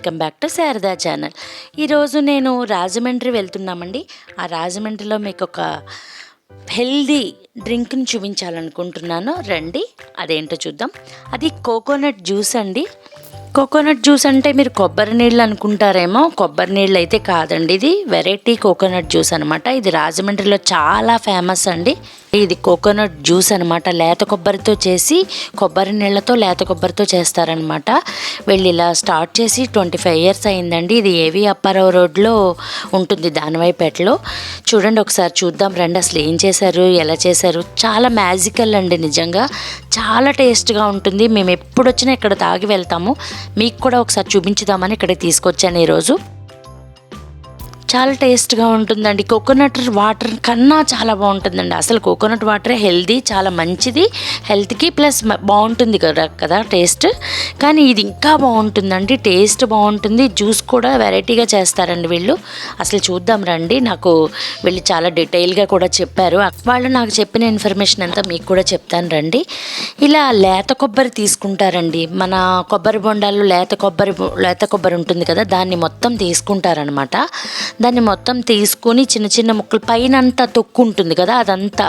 Welcome back to Sharada channel. ఈరోజు నేను రాజమండ్రి వెళ్తున్నామండి. ఆ రాజమండ్రిలో మీకు ఒక హెల్దీ డ్రింక్ని చూపించాలనుకుంటున్నాను. రండి అదేంటో చూద్దాం. అది కోకోనట్ జ్యూస్ అండి కోకోనట్ జ్యూస్ అంటే మీరు కొబ్బరి నీళ్ళు అనుకుంటారేమో కొబ్బరి నీళ్ళు అయితే కాదండి ఇది. వెరైటీ కోకోనట్ జ్యూస్ అనమాట ఇది రాజమండ్రిలో చాలా ఫేమస్ అండి. ఇది కోకోనట్ జ్యూస్ అనమాట లేత కొబ్బరితో చేసి కొబ్బరి నీళ్ళతో లేత కొబ్బరితో చేస్తారనమాట వీళ్ళు ఇలా స్టార్ట్ చేసి ట్వంటీ ఫైవ్ ఇయర్స్ అయిందండి. ఇది ఏవి అప్పారావు రోడ్లో ఉంటుంది దానివైపేటలో. చూడండి ఒకసారి చూద్దాం. రండి అసలు ఏం చేశారు ఎలా చేశారు. చాలా మ్యాజికల్ అండి నిజంగా. చాలా టేస్ట్గా ఉంటుంది. మేము ఎప్పుడు వచ్చినా ఇక్కడ తాగి వెళ్తాము. మీకు కూడా ఒకసారి చూపించుదామని ఇక్కడికి తీసుకొచ్చాను ఈరోజు. చాలా టేస్ట్గా ఉంటుందండి. కోకోనట్ వాటర్ కన్నా చాలా బాగుంటుందండి. అసలు కోకోనట్ వాటరే హెల్దీ చాలా మంచిది. హెల్త్కి ప్లస్ బాగుంటుంది కదా కదా టేస్ట్. కానీ ఇది ఇంకా బాగుంటుందండి. టేస్ట్ బాగుంటుంది. జ్యూస్ కూడా వెరైటీగా చేస్తారండి వీళ్ళు. అసలు చూద్దాం రండి. నాకు వీళ్ళు చాలా డీటెయిల్గా కూడా చెప్పారు. వాళ్ళు నాకు చెప్పిన ఇన్ఫర్మేషన్ అంతా మీకు కూడా చెప్తాను రండి. ఇలా లేత కొబ్బరి తీసుకుంటారండి. మన కొబ్బరి బొండాలు లేత కొబ్బరి లేత కొబ్బరి ఉంటుంది కదా దాన్ని మొత్తం తీసుకుంటారనమాట దాన్ని మొత్తం తీసుకొని చిన్న చిన్న ముక్కలు పైన అంతా తొక్కు ఉంటుంది కదా అదంతా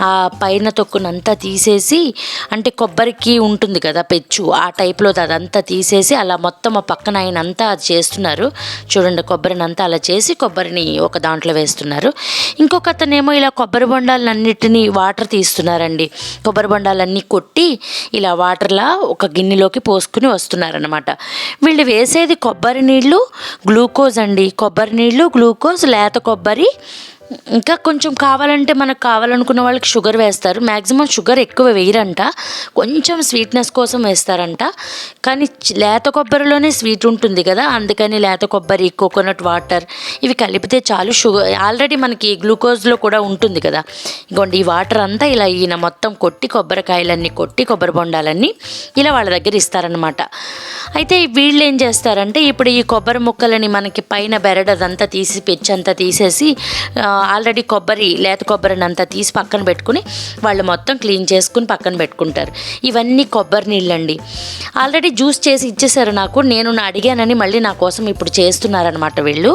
ఆ పైన తొక్కునంతా తీసేసి అంటే కొబ్బరికి ఉంటుంది కదా పెచ్చు ఆ టైప్లో అదంతా తీసేసి అలా మొత్తం ఆ పక్కన ఆయన అంతా అది చేస్తున్నారు. చూడండి కొబ్బరిని అంతా అలా చేసి కొబ్బరిని ఒక దాంట్లో వేస్తున్నారు. ఇంకొక అతనేమో ఇలా కొబ్బరి బొండాలన్నిటినీ వాటర్ తీస్తున్నారండి. కొబ్బరి బొండాలన్నీ కొట్టి ఇలా వాటర్లా ఒక గిన్నెలోకి పోసుకుని వస్తున్నారనమాట వీళ్ళు వేసేది కొబ్బరి నీళ్ళు గ్లూకోజ్ అండి. కొబ్బరి నీళ్ళు గ్లూకోజ్ లేత కొబ్బరి ఇంకా కొంచెం కావాలంటే మనకు కావాలనుకున్న వాళ్ళకి షుగర్ వేస్తారు. మ్యాక్సిమం షుగర్ ఎక్కువ వేయరంట. కొంచెం స్వీట్నెస్ కోసం వేస్తారంట. కానీ లేత కొబ్బరిలోనే స్వీట్ ఉంటుంది కదా. అందుకని లేత కొబ్బరి కోకోనట్ వాటర్ ఇవి కలిపితే చాలు షుగర్. ఆల్రెడీ మనకి గ్లూకోజ్లో కూడా ఉంటుంది కదా. ఇంకోండి ఈ వాటర్ అంతా ఇలా ఈయన మొత్తం కొట్టి కొబ్బరికాయలన్నీ కొట్టి కొబ్బరి బొండాలన్నీ ఇలా వాళ్ళ దగ్గర ఇస్తారనమాట అయితే వీళ్ళు ఏం చేస్తారంటే ఇప్పుడు ఈ కొబ్బరి ముక్కలని మనకి పైన బెరడదంతా తీసి పెచ్చంతా తీసేసి ఆల్రెడీ కొబ్బరి లేత కొబ్బరిని అంతా తీసి పక్కన పెట్టుకుని వాళ్ళు మొత్తం క్లీన్ చేసుకుని పక్కన పెట్టుకుంటారు. ఇవన్నీ కొబ్బరి నీళ్ళండి. ఆల్రెడీ జ్యూస్ చేసి ఇచ్చేసారు నాకు నేను అడిగానని మళ్ళీ నా కోసం ఇప్పుడు చేస్తున్నారనమాట వీళ్ళు.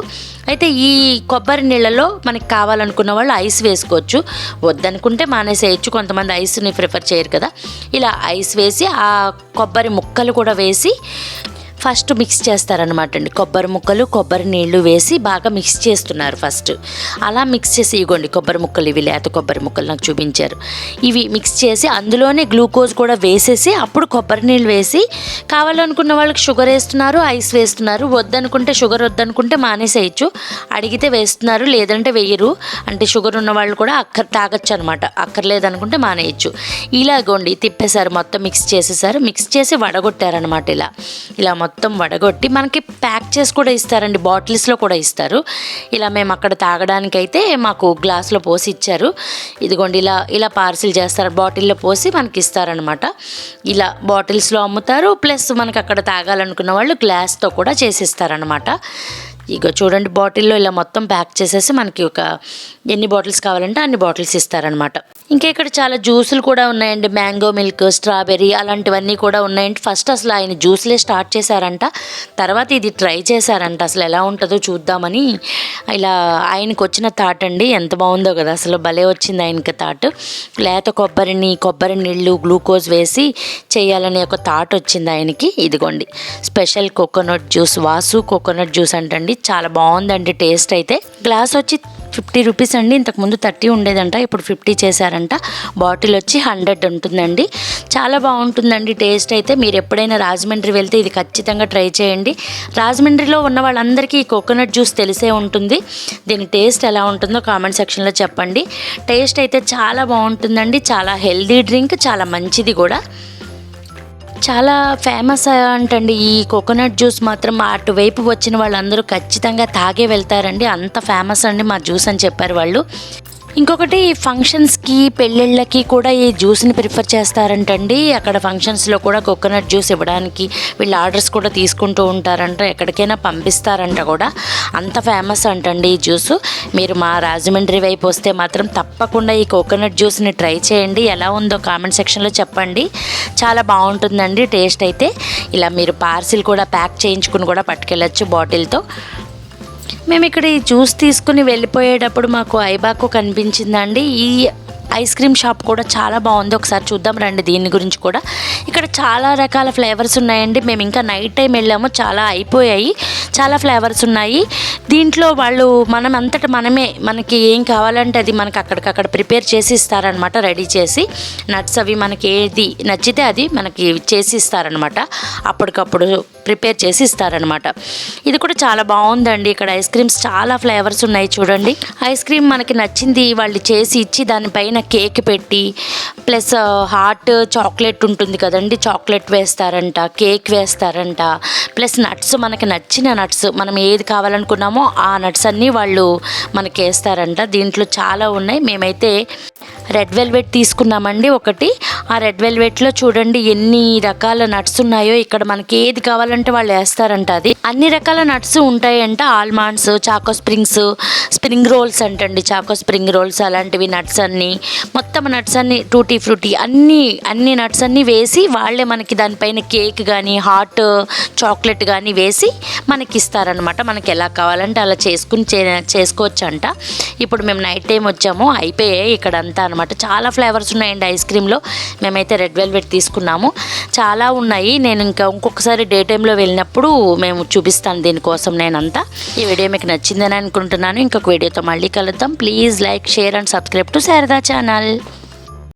అయితే ఈ కొబ్బరి నీళ్ళలో మనకి కావాలనుకున్న వాళ్ళు ఐస్ వేసుకోవచ్చు. వద్దనుకుంటే మానేసేయచ్చు కొంతమంది ఐస్ని ప్రిఫర్ చేయరు కదా. ఇలా ఐస్ వేసి ఆ కొబ్బరి ముక్కలు కూడా వేసి ఫస్ట్ మిక్స్ చేస్తారనమాట అండి. కొబ్బరి ముక్కలు కొబ్బరి నీళ్ళు వేసి బాగా మిక్స్ చేస్తున్నారు ఫస్ట్. అలా మిక్స్ చేసి ఇవ్వండి కొబ్బరి ముక్కలు ఇవి లేత కొబ్బరి ముక్కలు నాకు చూపించారు. ఇవి మిక్స్ చేసి అందులోనే గ్లూకోజ్ కూడా వేసేసి అప్పుడు కొబ్బరి నీళ్ళు వేసి కావాలనుకున్న వాళ్ళకి షుగర్ వేస్తున్నారు ఐస్ వేస్తున్నారు. వద్దనుకుంటే షుగర్ వద్దనుకుంటే మానేసేయచ్చు. అడిగితే వేస్తున్నారు లేదంటే వేయరు. అంటే షుగర్ ఉన్న వాళ్ళు కూడా అక్కర్ తాగొచ్చు అనమాట అక్కర్లేదనుకుంటే మానేయచ్చు. ఇలాగోండి తిప్పేశారు మొత్తం మిక్స్ చేసేసారు మిక్స్ చేసి వడగొట్టారనమాట ఇలా. ఇలా మొత్తం మొత్తం వడగొట్టి మనకి ప్యాక్ చేసి కూడా ఇస్తారండి బాటిల్స్లో కూడా ఇస్తారు. ఇలా మేము అక్కడ తాగడానికైతే మాకు గ్లాస్లో పోసి ఇచ్చారు. ఇదిగోండి ఇలా ఇలా పార్సిల్ చేస్తారు బాటిల్లో పోసి మనకి ఇస్తారనమాట ఇలా బాటిల్స్లో అమ్ముతారు ప్లస్ మనకి అక్కడ తాగాలనుకున్న వాళ్ళు గ్లాస్తో కూడా చేసిస్తారనమాట ఇక చూడండి బాటిల్లో ఇలా మొత్తం ప్యాక్ చేసేసి మనకి ఒక ఎన్ని బాటిల్స్ కావాలంటే అన్ని బాటిల్స్ ఇస్తారనమాట ఇంకా ఇక్కడ చాలా జ్యూసులు కూడా ఉన్నాయండి. మ్యాంగో మిల్క్ స్ట్రాబెర్రీ అలాంటివన్నీ కూడా ఉన్నాయండి. ఫస్ట్ అసలు ఆయన జ్యూస్లే స్టార్ట్ చేశారంట. తర్వాత ఇది ట్రై చేశారంట. అసలు ఎలా ఉంటుందో చూద్దామని ఇలా ఆయనకు వచ్చిన థాట్ అండి. ఎంత బాగుందో కదా అసలు భలే వచ్చింది ఆయనకి థాట్ లేత కొబ్బరిని కొబ్బరి నీళ్ళు గ్లూకోజ్ వేసి చేయాలనే ఒక థాట్ వచ్చింది ఆయనకి. ఇదిగోండి special coconut juice Vasu coconut juice అంటండి. చాలా బాగుందండి టేస్ట్ అయితే. గ్లాస్ వచ్చి ఫిఫ్టీ రూపీస్ అండి. ఇంతకుముందు థర్టీ ఉండేదంట ఇప్పుడు ఫిఫ్టీ చేశారంట. బాటిల్ వచ్చి హండ్రెడ్ ఉంటుందండి. చాలా బాగుంటుందండి టేస్ట్ అయితే. మీరు ఎప్పుడైనా రాజమండ్రి వెళ్తే ఇది ఖచ్చితంగా ట్రై చేయండి. రాజమండ్రిలో ఉన్న వాళ్ళందరికీ ఈ కోకోనట్ జ్యూస్ తెలిసే ఉంటుంది. దీని టేస్ట్ ఎలా ఉంటుందో కామెంట్ సెక్షన్లో చెప్పండి. టేస్ట్ అయితే చాలా బాగుంటుందండి. చాలా హెల్దీ డ్రింక్ చాలా మంచిది కూడా. చాలా ఫేమస్ అంటండి. ఈ కోకోనట్ జ్యూస్ మాత్రం అటువైపు వచ్చిన వాళ్ళందరూ ఖచ్చితంగా తాగే వెళ్తారండి. అంత ఫేమస్ అండి మా జ్యూస్ అని చెప్పారు వాళ్ళు. ఇంకొకటి ఫంక్షన్స్కి పెళ్ళిళ్ళకి కూడా ఈ జ్యూస్ని ప్రిఫర్ చేస్తారంటండి. అక్కడ ఫంక్షన్స్లో కూడా కోకోనట్ జ్యూస్ ఇవ్వడానికి వీళ్ళు ఆర్డర్స్ కూడా తీసుకుంటూ ఉంటారంట ఎక్కడికైనా పంపిస్తారంట కూడా. అంత ఫేమస్ అంటండి ఈ జ్యూస్ మీరు మా రాజమండ్రి వైపు వస్తే మాత్రం తప్పకుండా ఈ కోకోనట్ జ్యూస్ని ట్రై చేయండి. ఎలా ఉందో కామెంట్ సెక్షన్లో చెప్పండి. చాలా బాగుంటుందండి టేస్ట్ అయితే. ఇలా మీరు పార్సిల్ కూడా ప్యాక్ చేయించుకుని కూడా పట్టుకెళ్ళచ్చు బాటిల్తో మేము ఇక్కడ ఈ జ్యూస్ తీసుకుని వెళ్ళిపోయేటప్పుడు మాకు ఐబాకు కనిపించిందండి. ఈ ఐస్ క్రీమ్ షాప్ కూడా చాలా బాగుంది. ఒకసారి చూద్దాం రండి దీని గురించి కూడా. ఇక్కడ చాలా రకాల ఫ్లేవర్స్ ఉన్నాయండి. మేము ఇంకా నైట్ టైం వెళ్ళాము. చాలా అయిపోయాయి. చాలా ఫ్లేవర్స్ ఉన్నాయి. దీంట్లో వాళ్ళు మనం అంతట మనమే మనకి ఏం కావాలంటే అది మనకి అక్కడికక్కడ ప్రిపేర్ చేసి ఇస్తారనమాట రెడీ చేసి నట్స్ అవి మనకి ఏది నచ్చితే అది మనకి చేసి ఇస్తారనమాట అప్పటికప్పుడు ప్రిపేర్ చేసి ఇస్తారనమాట ఇది కూడా చాలా బాగుందండి. ఇక్కడ ఐస్ క్రీమ్స్ చాలా ఫ్లేవర్స్ ఉన్నాయి చూడండి. ఐస్ క్రీమ్ మనకి నచ్చింది వాళ్ళు చేసి ఇచ్చి దానిపైన కేక్ పెట్టి ప్లస్ హాట్ చాక్లెట్ ఉంటుంది కదండి చాక్లెట్ వేస్తారంట కేక్ వేస్తారంట. ప్లస్ నట్స్ మనకి నచ్చిన నట్స్ మనం ఏది కావాలనుకున్నామో ఆ నట్స్ అన్నీ వాళ్ళు మనకి వేస్తారంట. దీంట్లో చాలా ఉన్నాయి. మేమైతే రెడ్ వెల్వెట్ తీసుకున్నామండి ఒకటి. ఆ రెడ్ వెల్వెట్లో చూడండి ఎన్ని రకాల నట్స్ ఉన్నాయో. ఇక్కడ మనకి ఏది కావాలంటే వాళ్ళు వేస్తారంట అది. అన్ని రకాల నట్స్ ఉంటాయంట. Almonds choco springs spring rolls అంటండి. చాకో స్ప్రింగ్ రోల్స్ అలాంటివి నట్స్ అన్నీ. మొత్తం నట్స్ అన్ని టూటీ ఫ్రూటీ అన్నీ అన్ని నట్స్ అన్నీ వేసి వాళ్ళే మనకి దానిపైన కేక్ కానీ హాట్ చాక్లెట్ కానీ వేసి మనకి ఇస్తారనమాట మనకి ఎలా కావాలంటే అలా చేసుకుని చే చేసుకోవచ్చు అంట ఇప్పుడు మేము నైట్ టైం వచ్చాము. అయిపోయాయి ఇక్కడ అంతా అనమాట అనమాట చాలా ఫ్లేవర్స్ ఉన్నాయండి ఐస్ క్రీమ్లో. మేమైతే రెడ్ వెల్వెట్ తీసుకున్నాము. చాలా ఉన్నాయి. నేను ఇంకా ఇంకొకసారి డే టైంలో వెళ్ళినప్పుడు మేము చూపిస్తాను దీనికోసం నేనంతా. ఈ వీడియో మీకు నచ్చిందని అనుకుంటున్నాను. ఇంకొక వీడియోతో మళ్ళీ కలుద్దాం. Please like share and subscribe to Sharada channel.